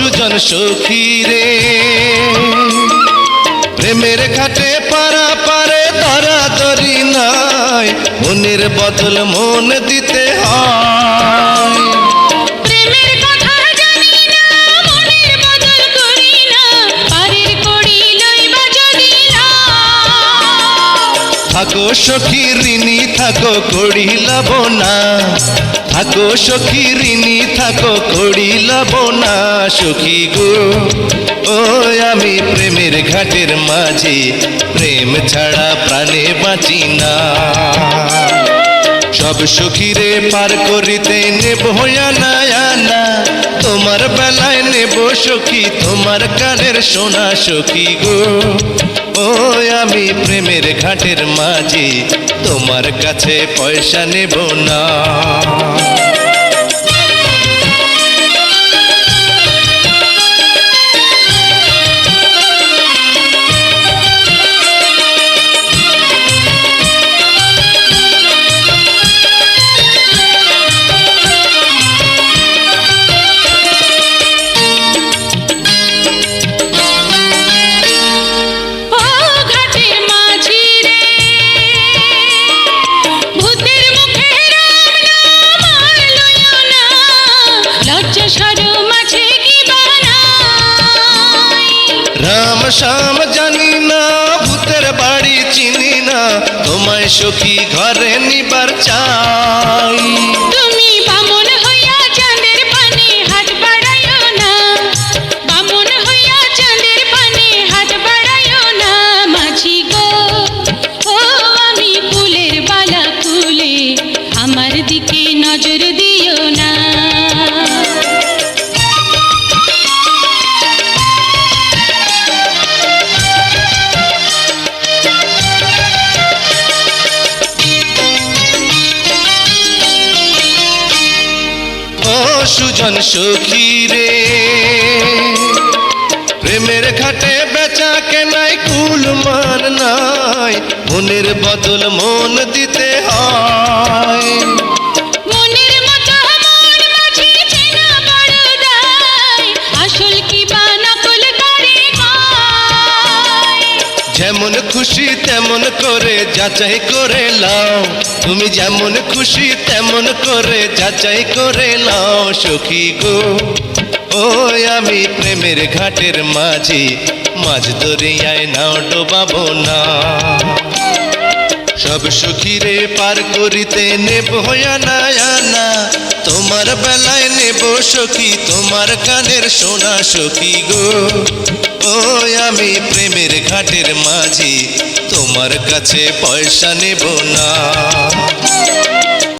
সুজন সখী রে। প্রেমের ঘাটে পারা পারে ধরা ধরি নাই। মনের বদল মন দিতে হয়। করি করি। থাকো সখী ঋণী থাকো কড়ি লাভ না থাকো সখী, ঋণী, থাকো কড়ি না সখী গো। ও আমি প্রেমের ঘাটের মাঝে, প্রেম ছাড়া প্রাণে বাঁচি না। সব সুখীরে পার করিতে নেব আনা তোমার বেলায় নেব সখী, তোমার কানের সোনা, সখী গো। ও আমি প্রেমের ঘাটের মাঝে, তোমার কাছে পয়সা নেব না। রাম শ্যাম জানি না ভূতের বাড়ি চিনি না তোমায় সখী ঘরে নিবার চাই। সুজন সখী রে। প্রেমের ঘাটে বেচা কেনাই কুল মান নাই। মনের বদল মন দিতে হয়। খুশি তেমন করে যাচাই করে লাও তুমি যেমন খুশি তেমন করে যাচাই করে লাও সখী গো। ও আমি প্রেমের ঘাটের মাঝি, মাঝ দরিয়ায় নাও ডোবাবো না। সব সুখীরে পার করিতে নেব আনা তোমার বেলায় নেব সখী, তোমার কানের সোনা সখী গো। ও আমি প্রেমের ঘাটের মাঝি তোমার কাছে পয়সা নেব না।